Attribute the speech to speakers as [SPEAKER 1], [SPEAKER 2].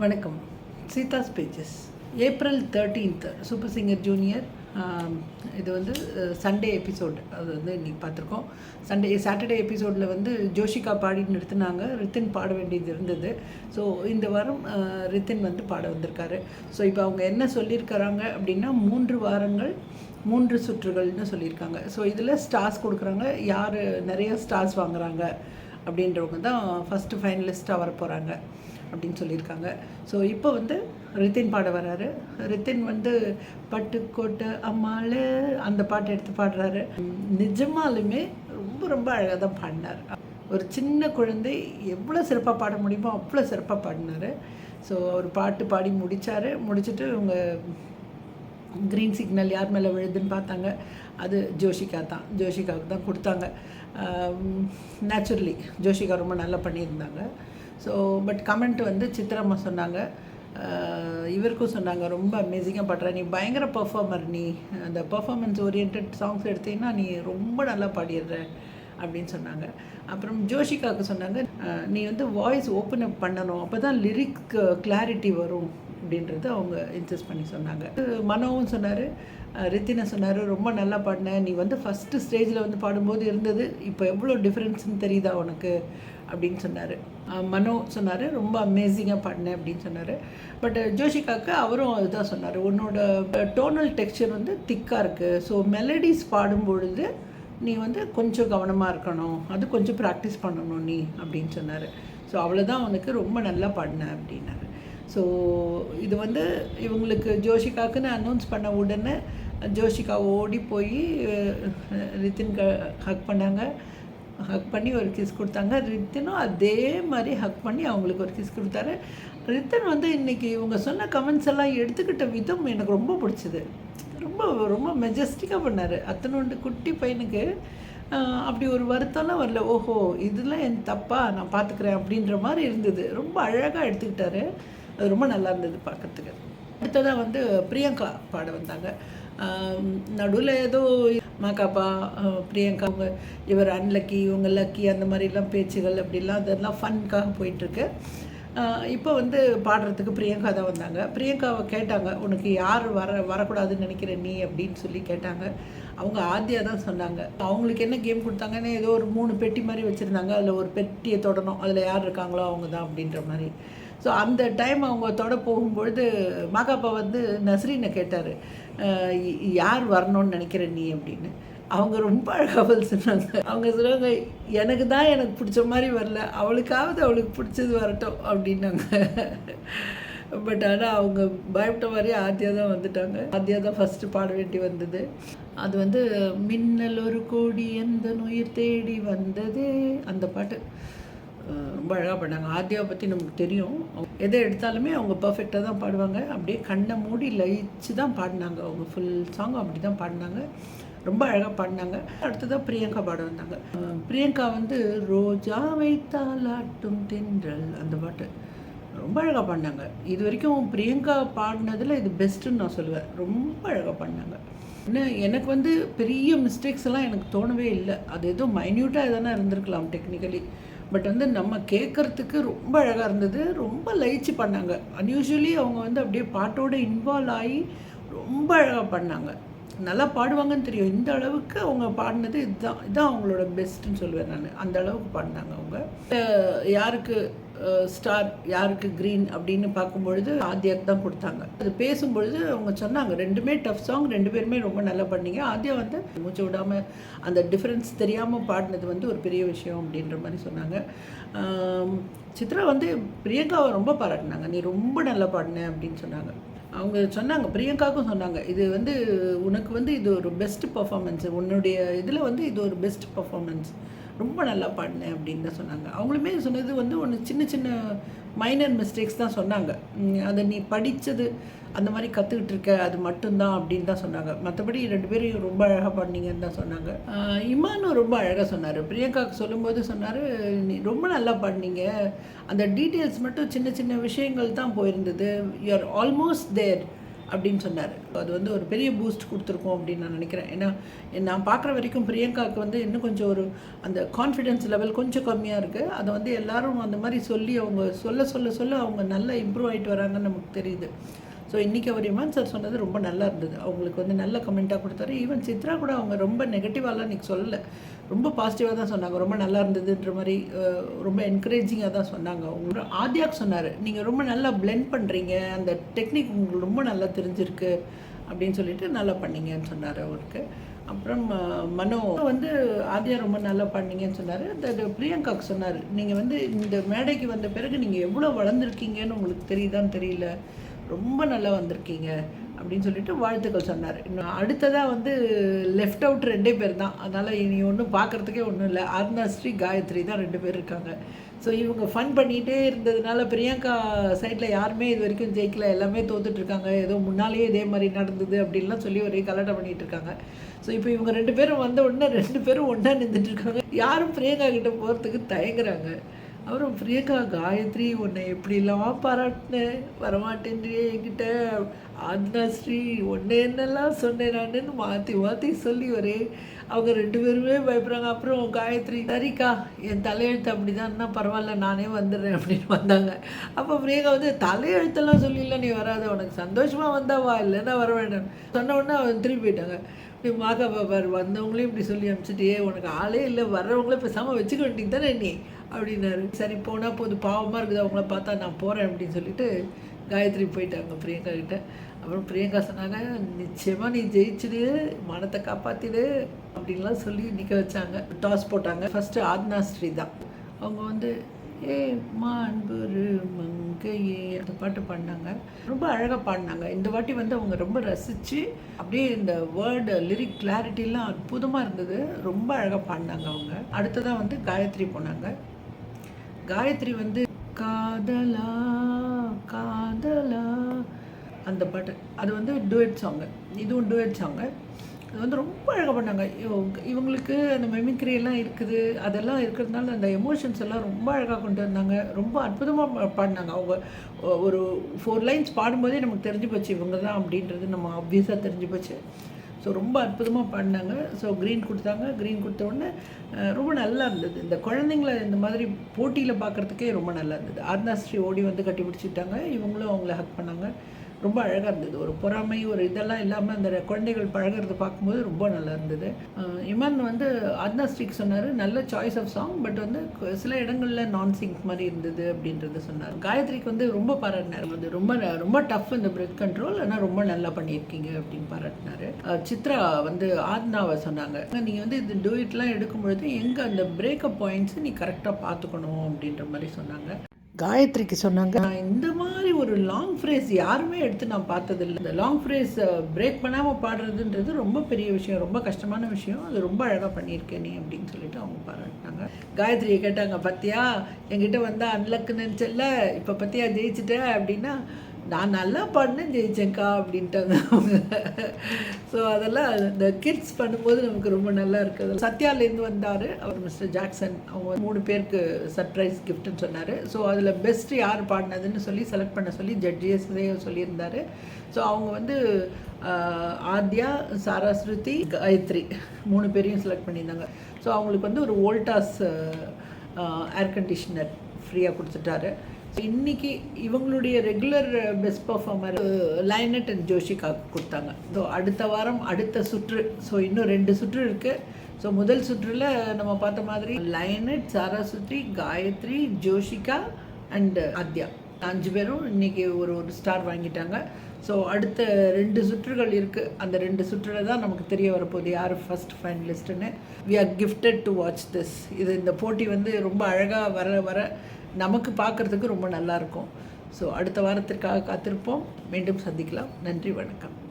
[SPEAKER 1] வணக்கம். Seetha's pages. April thirteenth super singer junior. இது வந்து சண்டே எபிசோட் அது வந்து இன்றைக்கி பார்த்துருக்கோம். சண்டே சாட்டர்டே எபிசோடில் வந்து ஜோஷிகா பாடி நிறுத்தினாங்க ரித்தின் பாட வேண்டியது இருந்தது. ஸோ இந்த வாரம் ரித்தின் வந்து பாட வந்திருக்காரு. ஸோ இப்போ அவங்க என்ன சொல்லியிருக்கிறாங்க அப்படின்னா மூன்று வாரங்கள் மூன்று சுற்றுகள்னு சொல்லியிருக்காங்க. ஸோ இதில் ஸ்டார்ஸ் கொடுக்குறாங்க. யார் நிறைய ஸ்டார்ஸ் வாங்குறாங்க அப்படின்றவங்க தான் ஃபஸ்ட்டு ஃபைனலிஸ்ட்டாக வர போகிறாங்க அப்படின்னு சொல்லியிருக்காங்க. ஸோ இப்போ வந்து ரித்தின் பாட வராரு. ரித்தின் வந்து பட்டுக்கோட்டை அம்மாள் அந்த பாட்டு எடுத்து பாடுறாரு. நிஜமாலுமே ரொம்ப ரொம்ப அழகாக தான் பாடினார். ஒரு சின்ன குழந்தை எவ்வளோ சிறப்பாக பாட முடியுமோ அவ்வளோ சிறப்பாக பாடினார். ஸோ அவர் பாட்டு பாடி முடித்தார் முடிச்சுட்டு இவங்க க்ரீன் சிக்னல் யார் மேலே விழுதுன்னு பார்த்தாங்க. அது ஜோஷிகா தான். ஜோஷிகாவுக்கு தான் கொடுத்தாங்க. நேச்சுரலி ஜோஷிகா ரொம்ப நல்லா பண்ணியிருந்தாங்க. ஸோ பட் கமெண்ட் வந்து சித்திரம்மா சொன்னாங்க. Uh, இவருக்கும் சொன்னாங்க ரொம்ப அமேசிங்காக பாடுற. நீ பயங்கர பர்ஃபார்மர் நீ. அந்த பர்ஃபார்மன்ஸ் ஓரியன்ட் சாங்ஸ் எடுத்தீங்கன்னா நீ ரொம்ப நல்லா பாடிடுற. அப்படின்னு சொன்னாங்க. அப்புறம் ஜோஷிகாவுக்கு சொன்னாங்க uh, நீ வந்து வாய்ஸ் ஓப்பன் அப் பண்ணணும். அப்போ தான் லிரிக் கிளாரிட்டி வரும். அப்படின்றது அவங்க இன்சிஸ்ட் பண்ணி சொன்னாங்க. மனோவும் சொன்னார் uh, ரித்தினை சொன்னார் ரொம்ப நல்லா பாடின. நீ வந்து ஃபஸ்ட்டு ஸ்டேஜில் வந்து பாடும்போது இருந்தது. இப்போ எவ்வளோ டிஃப்ரென்ஸ்னு தெரியுதா உனக்கு? அப்படின்னு சொன்னார். மனோ சொன்னார் ரொம்ப அமேசிங்காக பண்ணேன் அப்படின்னு சொன்னார். பட் ஜோஷிகாவுக்கு அவரும் அதுதான் சொன்னார். உன்னோட டோனல் டெக்ஸ்சர் வந்து திக்காக இருக்குது ஸோ மெலடிஸ் பாடும்பொழுது நீ வந்து கொஞ்சம் கவனமாக இருக்கணும். அது கொஞ்சம் ப்ராக்டிஸ் பண்ணணும் நீ அப்படின்னு சொன்னார். ஸோ அவ்வளோதான் அவனுக்கு ரொம்ப நல்லா பாடினேன் அப்படின்னாரு. ஸோ இது வந்து இவங்களுக்கு ஜோஷிகாக்குன்னு அனௌன்ஸ் பண்ண உடனே ஜோஷிகா ஓடி போய் ரித்தின் ஹக் பண்ணாங்க. ஹக் பண்ணி ஒரு கிஸ் கொடுத்தாங்க. ரித்தனும் அதே மாதிரி ஹக் பண்ணி அவங்களுக்கு ஒரு கிஸ் கொடுத்தாரு. ரித்தன் வந்து இன்றைக்கி இவங்க சொன்ன கமெண்ட்ஸ் எல்லாம் எடுத்துக்கிட்ட விதம் எனக்கு ரொம்ப பிடிச்சது. ரொம்ப ரொம்ப மெஜஸ்டிக்காக பண்ணார். அத்தனோண்டு குட்டி பையனுக்கு அப்படி ஒரு வருத்தம்லாம் வரல. ஓஹோ இதெல்லாம் என் தப்பா? நான் பார்த்துக்கிறேன் அப்படின்ற மாதிரி இருந்தது. ரொம்ப அழகாக எடுத்துக்கிட்டாரு. அது ரொம்ப நல்லா இருந்தது பார்க்கறதுக்கு அடுத்ததாக வந்து பிரியங்கா பாட வந்தாங்க. நடுவில் ஏதோ மாக்காப்பா பிரியங்கா அவங்க இவர் அன்லக்கி இவங்க லக்கி அந்த மாதிரிலாம் பேச்சுகள் அப்படிலாம் அதெல்லாம் ஃபன்காக போயிட்டுருக்கு. இப்போ வந்து பாடுறதுக்கு பிரியங்கா தான் வந்தாங்க. பிரியங்காவை கேட்டாங்க உனக்கு யார் வர வரக்கூடாதுன்னு நினைக்கிற நீ? அப்படின்னு சொல்லி கேட்டாங்க. அவங்க ஆத்தியா தான் சொன்னாங்க. அவங்களுக்கு என்ன கேம் கொடுத்தாங்கன்னு ஏதோ ஒரு மூணு பெட்டி மாதிரி வச்சுருந்தாங்க. அதில் ஒரு பெட்டியை தொடணும். அதில் யார் இருக்காங்களோ அவங்க தான் அப்படின்ற மாதிரி. ஸோ அந்த டைம் அவங்க தொட போகும்பொழுது மாகாப்பா வந்து நஸ்ரீனை கேட்டார். யார் வரணும்னு நினைக்கிற நீ அப்படின்னு. அவங்க ரொம்ப அழகாக பதில் சொன்னாங்க. அவங்க சொன்னாங்க எனக்கு தான் எனக்கு பிடிச்ச மாதிரி வரல. அவளுக்காவது அவளுக்கு பிடிச்சது வரட்டும் அப்படின்னாங்க. பட் ஆனால் அவங்க பயப்பட்ட மாதிரி ஆத்தியா தான் வந்துட்டாங்க. ஆத்தியா தான் ஃபஸ்ட்டு பாட வேண்டி வந்தது. அது வந்து மின்னல் ஒரு கோடி எந்த நுயிர் தேடி வந்ததே? அந்த பாட்டு. ரொம்ப அழகாக பண்ணாங்க. ஆத்யாவை பற்றி நமக்கு தெரியும். எதை எடுத்தாலுமே அவங்க பர்ஃபெக்டாக தான் பாடுவாங்க. அப்படியே கண்ணை மூடி லயிச்சு தான் பாடினாங்க. அவங்க ஃபுல் சாங் அப்படி தான் பாடினாங்க. ரொம்ப அழகாக பாடினாங்க. அடுத்ததாக பிரியங்கா பாட வந்தாங்க. பிரியங்கா வந்து ரோஜா வைத்தாலாட்டும் தென்றல் அந்த பாட்டு. ரொம்ப அழகாக பாடினாங்க. இது வரைக்கும் பிரியங்கா பாடினதில் இது பெஸ்ட்டுன்னு நான் சொல்லுவேன். ரொம்ப அழகாக பாடினாங்க. இன்னும் எனக்கு வந்து பெரிய மிஸ்டேக்ஸ் எல்லாம் எனக்கு தோணவே இல்லை. அது எதுவும் மைன்யூட்டாக எதனா இருந்திருக்கலாம் டெக்னிக்கலி பட் வந்து நம்ம கேட்குறதுக்கு ரொம்ப அழகாக இருந்தது. ரொம்ப லயிச்சு பண்ணாங்க. அன்யூஷுவலி அவங்க வந்து அப்படியே பாட்டோட இன்வால்வ் ஆகி ரொம்ப அழகாக பண்ணாங்க. நல்லா பாடுவாங்கன்னு தெரியும். இந்த அளவுக்கு அவங்க பாடினது இதுதான். இதுதான் அவங்களோட பெஸ்ட்டுன்னு சொல்லுவேன் நான். அந்த அளவுக்கு பாடினாங்க அவங்க. யாருக்கு ஸ்டார் யாருக்கு க்ரீன் அப்படின்னு பார்க்கும்பொழுது ஆத்யாக்கு தான் கொடுத்தாங்க. அது பேசும்பொழுது அவங்க சொன்னாங்க ரெண்டுமே டஃப் சாங் ரெண்டு பேருமே ரொம்ப நல்லா பண்ணீங்க. ஆத்யா வந்து மூச்சு விடாமல் அந்த டிஃப்ரென்ஸ் தெரியாமல் பாடினது வந்து ஒரு பெரிய விஷயம் அப்படின்ற மாதிரி சொன்னாங்க. சித்ரா வந்து பிரியங்காவை ரொம்ப பாராட்டினாங்க. நீ ரொம்ப நல்லா பாடின அப்படின்னு சொன்னாங்க. அவங்க சொன்னாங்க பிரியங்காவுக்கும் சொன்னாங்க இது வந்து உனக்கு வந்து இது ஒரு பெஸ்ட் பர்ஃபார்மன்ஸ் உன்னுடைய இதில் வந்து இது ஒரு பெஸ்ட் பர்ஃபார்மன்ஸ் ரொம்ப நல்லா பாடினேன் அப்படின்னு தான் சொன்னாங்க. அவங்களுமே சொன்னது வந்து ஒன்று சின்ன சின்ன மைனர் மிஸ்டேக்ஸ் தான் சொன்னாங்க. அதை நீ படித்தது அந்த மாதிரி கற்றுக்கிட்டு இருக்க அது மட்டும்தான் அப்படின்னு தான் சொன்னாங்க. மற்றபடி ரெண்டு பேரும் ரொம்ப அழகாக பாடினீங்கன்னு தான் சொன்னாங்க. இமானும் ரொம்ப அழகாக சொன்னார். பிரியங்காவுக்கு சொல்லும்போது சொன்னார் நீ ரொம்ப நல்லா பாடினீங்க. அந்த டீட்டெயில்ஸ் மட்டும் சின்ன சின்ன விஷயங்கள் தான் போயிருந்தது. யூஆர் ஆல்மோஸ்ட் தேர் அப்படின்னு சொன்னார். அது வந்து ஒரு பெரிய பூஸ்ட் கொடுத்துருக்கோம் அப்படின்னு நான் நினைக்கிறேன். ஏன்னா நான் பார்க்குற வரைக்கும் பிரியங்காவுக்கு வந்து இன்னும் கொஞ்சம் ஒரு அந்த கான்ஃபிடென்ஸ் லெவல் கொஞ்சம் கம்மியாக இருக்குது அதை வந்து எல்லாரும் அந்த மாதிரி சொல்லி அவங்க சொல்ல சொல்ல சொல்ல அவங்க நல்லா இம்ப்ரூவ் ஆகிட்டு வராங்கன்னு நமக்கு தெரியுது. ஸோ இன்றைக்கி அவர் இமான் சார் சொன்னது ரொம்ப நல்லா இருந்தது. அவங்களுக்கு வந்து நல்ல கமெண்ட்டாக கொடுத்தாரு. ஈவன் சித்ரா கூட அவங்க ரொம்ப நெகட்டிவாலாம் இன்றைக்கி சொல்லலை. ரொம்ப பாசிட்டிவாக தான் சொன்னாங்க. ரொம்ப நல்லா இருந்ததுன்ற மாதிரி ரொம்ப என்கரேஜிங்காக தான் சொன்னாங்க. உங்களோட ஆத்யாக் சொன்னார் நீங்கள் ரொம்ப நல்லா பிளெண்ட் பண்ணுறீங்க அந்த டெக்னிக் உங்களுக்கு ரொம்ப நல்லா தெரிஞ்சிருக்கு. அப்படின்னு சொல்லிட்டு நல்லா பண்ணீங்கன்னு சொன்னார் அவருக்கு. அப்புறம் மனோ வந்து ஆதியா ரொம்ப நல்லா பண்ணீங்கன்னு சொன்னார். அந்த பிரியங்காக்கு சொன்னார் நீங்கள் வந்து இந்த மேடைக்கு வந்த பிறகு நீங்கள் எவ்வளோ வளர்ந்துருக்கீங்கன்னு உங்களுக்கு தெரியுதான்னு தெரியல. ரொம்ப நல்லா வந்திருக்கீங்க அப்படின்னு சொல்லிட்டு வாழ்த்துக்கள் சொன்னார். இன்னும் அடுத்ததாக வந்து லெஃப்ட் அவுட் ரெண்டே பேர் தான். அதனால் இனி ஒன்றும் பார்க்குறதுக்கே ஒன்றும் இல்லை. ஆர்னாஸ்ரீ காயத்ரி தான் ரெண்டு பேர் இருக்காங்க. ஸோ இவங்க ஃபன் பண்ணிகிட்டே இருந்ததுனால பிரியங்கா சைடில் யாருமே இது வரைக்கும் ஜெயிக்கல. எல்லாமே தோத்துட்ருக்காங்க ஏதோ முன்னாலேயே இதே மாதிரி நடந்தது அப்படின்லாம் சொல்லி ஒரே கலாட்டம் பண்ணிகிட்ருக்காங்க இருக்காங்க. ஸோ இப்போ இவங்க ரெண்டு பேரும் வந்த உடனே ரெண்டு பேரும் ஒன்றா நின்றுட்டு இருக்காங்க. யாரும் பிரியங்கா கிட்ட போகிறதுக்கு தயங்குறாங்க. அப்புறம் பிரியங்கா காயத்ரி உன்னை எப்படிலாம் பாராட்டினேன் வரமாட்டேன்றியே என்கிட்ட. ஆத்னா ஸ்ரீ உன்னை என்னெல்லாம் சொன்னேன் நானுன்னு மாற்றி மாற்றி சொல்லி ஒரே அவங்க ரெண்டு பேருமே பயப்படுறாங்க. அப்புறம் காயத்ரி சரிக்கா என் தலையெழுத்து அப்படி பரவாயில்ல நானே வந்துடுறேன் அப்படின்னு வந்தாங்க. அப்போ பிரியங்கா வந்து தலையெழுத்தெல்லாம் சொல்லிடல நீ வராத. உனக்கு சந்தோஷமாக வந்தா வா இல்லைன்னா வர வேண்டாம். சொன்ன உடனே அவன் திரும்பி போயிட்டாங்க. இப்படி வந்தவங்களையும் இப்படி சொல்லி அனுப்பிச்சிட்டே உனக்கு ஆளே இல்லை வர்றவங்கள பேசாமல் வச்சுக்க வேண்டியது தானே நீ? அப்படின்னாரு. சரி போனால் போது பாவமாக இருக்குது அவங்கள பார்த்தா நான் போகிறேன் அப்படின்னு சொல்லிட்டு காயத்ரி போயிட்டாங்க பிரியங்கா கிட்ட. அப்புறம் பிரியங்கா சொன்னாங்க நிச்சயமாக நீ ஜெயிச்சிடு மனத்தை காப்பாற்றிடு அப்படின்லாம் சொல்லி நிற்க வச்சாங்க. டாஸ் போட்டாங்க. ஃபஸ்ட்டு ஆத்னா ஸ்ரீ தான் அவங்க வந்து ஏ மாண்புரு மங்கையே அந்த பாட்டு பாடினாங்க. ரொம்ப அழகாக பாடினாங்க. இந்த வாட்டி வந்து அவங்க ரொம்ப ரசித்து அப்படியே இந்த வேர்டு லிரிக் கிளாரிட்டிலாம் அற்புதமாக இருந்தது. ரொம்ப அழகாக பாடினாங்க அவங்க. அடுத்ததாக வந்து காயத்ரி போனாங்க. காயத்ரி வந்து காதலா காதலா அந்த பாட்டு. அது வந்து டுவெட் சாங்கு. இதுவும் டுவெட் சாங்கு. அது வந்து ரொம்ப அழகாக பண்ணாங்க. இவங்க- இவங்களுக்கு அந்த மெமிக்ரி எல்லாம் இருக்குது. அதெல்லாம் இருக்கிறதுனால அந்த எமோஷன்ஸ் எல்லாம் ரொம்ப அழகாக கொண்டு வந்தாங்க. ரொம்ப அற்புதமாக பாடினாங்க அவங்க. ஒரு ஃபோர் லைன்ஸ் பாடும்போதே நமக்கு தெரிஞ்சு போச்சு இவங்க தான் அப்படின்றது நம்ம ஆப்வியஸாக தெரிஞ்சு போச்சு. ஸோ ரொம்ப அற்புதமாக பாடினாங்க ஸோ க்ரீன் கொடுத்தாங்க. க்ரீன் கொடுத்த உடனே ரொம்ப நல்லா இருந்தது. இந்த குழந்தைங்கள இந்த மாதிரி போட்டியில் பார்க்குறதுக்கே ரொம்ப நல்லா இருந்தது. ஆர்னாஸ்ரீ ஓடி வந்து கட்டி பிடிச்சிட்டாங்க. இவங்களும் அவங்கள ஹக் பண்ணாங்க. ரொம்ப அழகாக இருந்தது. ஒரு பொறாமை ஒரு இதெல்லாம் இல்லாமல் அந்த குழந்தைகள் பழகுறத பார்க்கும்போது ரொம்ப நல்லா இருந்தது. இமான் வந்து ஆர்னாஸ்ரீக்கு சொன்னார் நல்ல சாய்ஸ் ஆஃப் சாங் பட் வந்து சில இடங்களில் நான் சிங்க் மாதிரி இருந்தது அப்படின்றது சொன்னார். காயத்ரிக்கு வந்து ரொம்ப பாராட்டினார். வந்து ரொம்ப ரொம்ப டஃப் இந்த பிரெத் கண்ட்ரோல் ஆனால் ரொம்ப நல்லா பண்ணியிருக்கீங்க அப்படின்னு பாராட்டினாரு. சித்ரா வந்து ஆத்னாவை சொன்னாங்க. நீங்கள் வந்து இது டூ எடுக்கும் எடுக்கும்பொழுது எங்கே அந்த பிரேக்கப் பாயிண்ட்ஸ் நீ கரெக்டாக பார்த்துக்கணும் அப்படின்ற மாதிரி சொன்னாங்க. காயத்ரிக்கு சொன்னாங்க. நான் இந்த மாதிரி ஒரு லாங் ஃப்ரேஸ் யாருமே எடுத்து நான் பார்த்ததில்ல. இந்த லாங் ஃப்ரேஸ் பிரேக் பண்ணாமல் பாடுறதுன்றது ரொம்ப பெரிய விஷயம் ரொம்ப கஷ்டமான விஷயம். அது ரொம்ப அழகாக பண்ணியிருக்கேன் நீ அப்படின்னு சொல்லிட்டு அவங்க பாராட்டினாங்க. காயத்ரியை கேட்டாங்க பார்த்தியா என்கிட்ட வந்தால் அன்லக்கு நினச்சல இப்போ பார்த்தியா ஜெயிச்சிட்ட? அப்படின்னா நான் நல்லா பாடினேன் ஜெயிச்சேன்க்கா அப்படின்ட்டாங்க அவங்க. ஸோ அதெல்லாம் இந்த கிட்ஸ் பண்ணும்போது நமக்கு ரொம்ப நல்லா இருக்குது. சத்யாலேருந்து வந்தார். அவர் மிஸ்டர் ஜாக்சன் அவங்க மூணு பேருக்கு சர்ப்ரைஸ் கிஃப்ட்னு சொன்னார். ஸோ அதில் பெஸ்ட்டு யார் பாடினதுன்னு சொல்லி செலக்ட் பண்ண சொல்லி ஜட்ஜியஸே சொல்லியிருந்தார். ஸோ அவங்க வந்து ஆத்யா சாராஸ்ருதி காயத்ரி மூணு பேரையும் செலக்ட் பண்ணியிருந்தாங்க. ஸோ அவங்களுக்கு வந்து ஒரு வோல்டாஸ் ஏர் கண்டிஷனர் ஃப்ரீயாக கொடுத்துட்டாரு. இன்னைக்கு இவங்களுடைய regular best performer Lynette and ஜோஷிகாவுக்கு கொடுத்தாங்க. ஸோ அடுத்த வாரம் அடுத்த சுற்று. ஸோ இன்னும் ரெண்டு சுற்று இருக்குது ஸோ முதல் சுற்றில் நம்ம பார்த்த மாதிரி லைனட் சாராசுத்ரி காயத்ரி ஜோஷிகா அண்ட் ஆத்யா அஞ்சு பேரும் இன்னைக்கு ஒரு ஒரு ஸ்டார் வாங்கிட்டாங்க. ஸோ அடுத்த ரெண்டு சுற்றுகள் இருக்குது அந்த ரெண்டு சுற்றில் தான் நமக்கு தெரிய வரப்போகுது யார் first ஃபைனலிஸ்ட்டுன்னு we are gifted to watch this இது இந்த போட்டி வந்து ரொம்ப அழகாக வர வர நமக்கு பார்க்குறதுக்கு ரொம்ப நல்லாயிருக்கும் ஸோ அடுத்த வாரத்திற்காக காத்திருப்போம். மீண்டும் சந்திக்கலாம். நன்றி வணக்கம்.